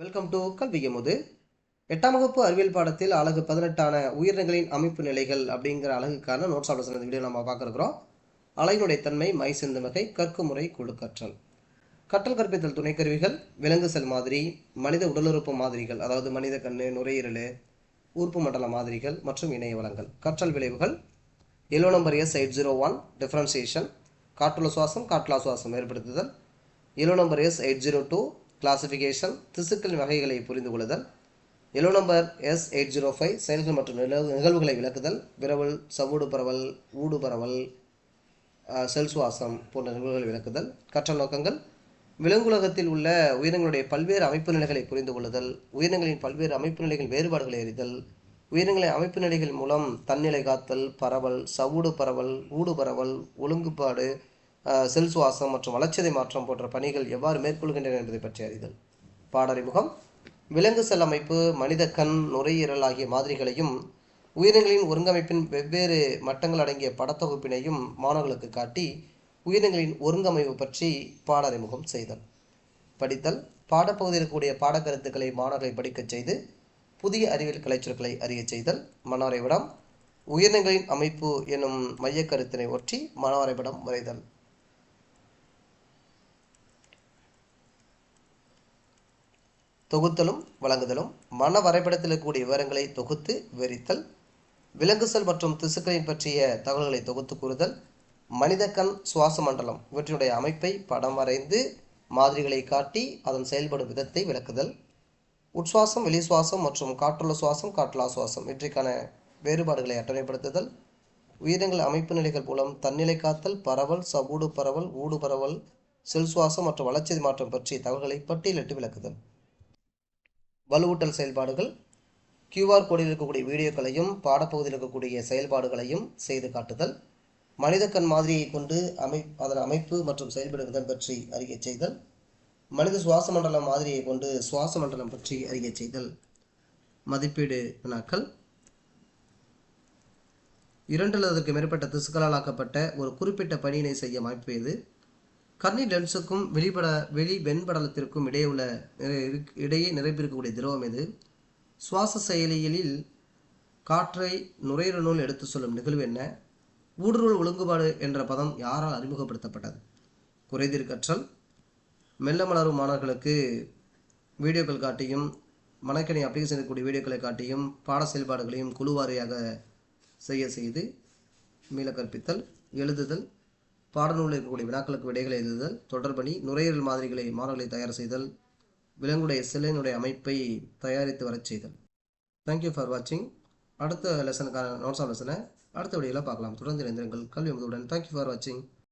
Welcome to கல்வியமுது எட்டாம் வகுப்பு அறிவியல் பாடத்தில் அழகு பதினெட்டான உயிரினங்களின் அமைப்பு நிலைகள் அப்படிங்கிற அழகுக்கான நோட்ஸ் ஆலோசனை இந்த வீடியோ நம்ம பார்க்குறோம் இருக்கிறோம். அலையினுடைய தன்மை மை சிந்து வகை கற்கு முறை குழு கற்றல். கற்றல் கற்பித்தல் துணைக்கருவிகள் விலங்கு செல் மாதிரி மனித உடலுறுப்பு மாதிரிகள் அதாவது மனித கண்ணு நுரையீரல் உறுப்பு மண்டல மாதிரிகள் மற்றும் இணைய வளங்கள். கற்றல் விளைவுகள் L O number S eight zero one differentiation காற்றுல சுவாசம் காற்றுலா சுவாசம் ஏற்படுத்துதல். L O number S eight zero two classification திசுக்களின் வகைகளை புரிந்து கொள்ளுதல் L O number S eight zero five செயல்கள் மற்றும் நிலவு நிகழ்வுகளை விளக்குதல் விரவல் சவ்வூடு பரவல் ஊடு பரவல் செல்சுவாசம் செல் சுவாசம் போன்ற நிகழ்வுகளை விளக்குதல் கற்றல் நோக்கங்கள் விலங்குலகத்தில் உள்ள உயிரினங்களுடைய பல்வேறு அமைப்பு நிலைகளை புரிந்து கொள்ளுதல் உயிரினங்களின் பல்வேறு அமைப்பு நிலைகள் வேறுபாடுகளை அறிதல் உயிரினங்களின் அமைப்பு நிலைகள் மூலம் தன்னிலை காத்தல் பரவல் சவ்வூடு பரவல் ஊடு பரவல் ஒழுங்குபாடு செல் சுவாசம் மற்றும் வளர்ச்சிதை மாற்றம் போன்ற பணிகள் எவ்வாறு மேற்கொள்கின்றன என்பதை பற்றி அறிதல். பாடறிமுகம் விலங்கு செல் அமைப்பு மனித கண் நுரையீரல் ஆகிய மாதிரிகளையும் உயிரினங்களின் ஒருங்கமைப்பின் வெவ்வேறு மட்டங்கள் அடங்கிய படத்தொகுப்பினையும் மாணவர்களுக்கு காட்டி உயிரினங்களின் ஒருங்கமைப்பு பற்றி பாடறிமுகம் செய்தல். படித்தல். பாடப்பகுதியில் இருக்கக்கூடிய பாடக்கருத்துக்களை மாணவர்களை படிக்கச் செய்து புதிய அறிவியல் கலைச்சொற்களை அறியச் செய்தல். மனவரைபடம் உயிரினங்களின் அமைப்பு எனும் மையக்கருத்தினை ஒற்றி மனவரைபடம் வரைதல். தொகுத்தலும் வழங்குதலும் மன வரைபடத்தில் இருக்கக்கூடிய விவரங்களை தொகுத்து விவரித்தல் விலங்கு செல் மற்றும் திசுக்களின் பற்றிய தகவல்களை தொகுத்து கூறுதல் மனித கண் சுவாச மண்டலம் இவற்றினுடைய அமைப்பை படம் வரைந்து மாதிரிகளை காட்டி அதன் செயல்படும் விதத்தை விளக்குதல் உட்சுவாசம் வெளிசுவாசம் மற்றும் காற்றுள்ள சுவாசம் காற்றுலா சுவாசம் இவற்றிற்கான வேறுபாடுகளை அட்டவணைப்படுத்துதல் உயிரினங்கள் அமைப்பு நிலைகள் மூலம் தன்னிலை காத்தல் பரவல் சவூடு பரவல் ஊடு பரவல் செல் சுவாசம் மற்றும் வளர்ச்சி மாற்றம் பற்றிய தகவல்களை பட்டியலிட்டு விளக்குதல். வலுவூட்டல் செயல்பாடுகள் கியூஆர் கோடில் இருக்கக்கூடிய வீடியோக்களையும் பாடப்பகுதியில் இருக்கக்கூடிய செயல்பாடுகளையும் செய்து காட்டுதல் மனித கண் மாதிரியை கொண்டு அமை அதன் அமைப்பு மற்றும் செயல்படும் விதம் பற்றி அறிய செய்தல் மனித சுவாச மண்டலம் மாதிரியை கொண்டு சுவாச மண்டலம் பற்றி அறிய செய்தல். மதிப்பீடு வினாக்கள். இரண்டு அல்லதுக்கு அதற்கு மேற்பட்ட திசுக்களால் ஆக்கப்பட்ட ஒரு குறிப்பிட்ட பணியினை செய்ய அமைப்பு இது கர்னி லென்ஸுக்கும் வெளிப்பட வெளி வெண்படலத்திற்கும் இடையே உள்ள நிறை- இடையே நிறைப்பிருக்கக்கூடிய திரவம் எது? சுவாச செயலிகளில் காற்றை நுரையீரலுள் எடுத்து சொல்லும் நிகழ்வு என்ன? ஊடுருவல் ஒழுங்குபாடு என்ற பதம் யாரால் அறிமுகப்படுத்தப்பட்டது? குறைதீர் கற்றல் மெல்ல மலரும் மாணவர்களுக்கு வீடியோக்கள் காட்டியும் மனக்கணி அப்ளிகேஷன் இருக்கக்கூடிய வீடியோக்களை காட்டியும் பாட செயல்பாடுகளையும் குழுவாரியாக செய்ய செய்து மீள கற்பித்தல் எழுதுதல் பாடநூலில் இருக்கக்கூடிய வினாக்களுக்கு விடைகளை எழுதுதல் தொடர்பணி நுரையீரல் மாதிரிகளை மாணவர்களை தயார் செய்தல் விலங்குடைய சிலையினுடைய அமைப்பை தயாரித்து வரச் செய்தல். தேங்க்யூ ஃபார் வாட்சிங் அடுத்த லெசனுக்கான நோட்ஸ் ஆஃப் லெசனை அடுத்த வீடியோவில் பார்க்கலாம். தொடர்ந்து இணைந்திருங்கள். கல்வி அமுதுடன் தேங்க்யூ ஃபார் வாட்சிங்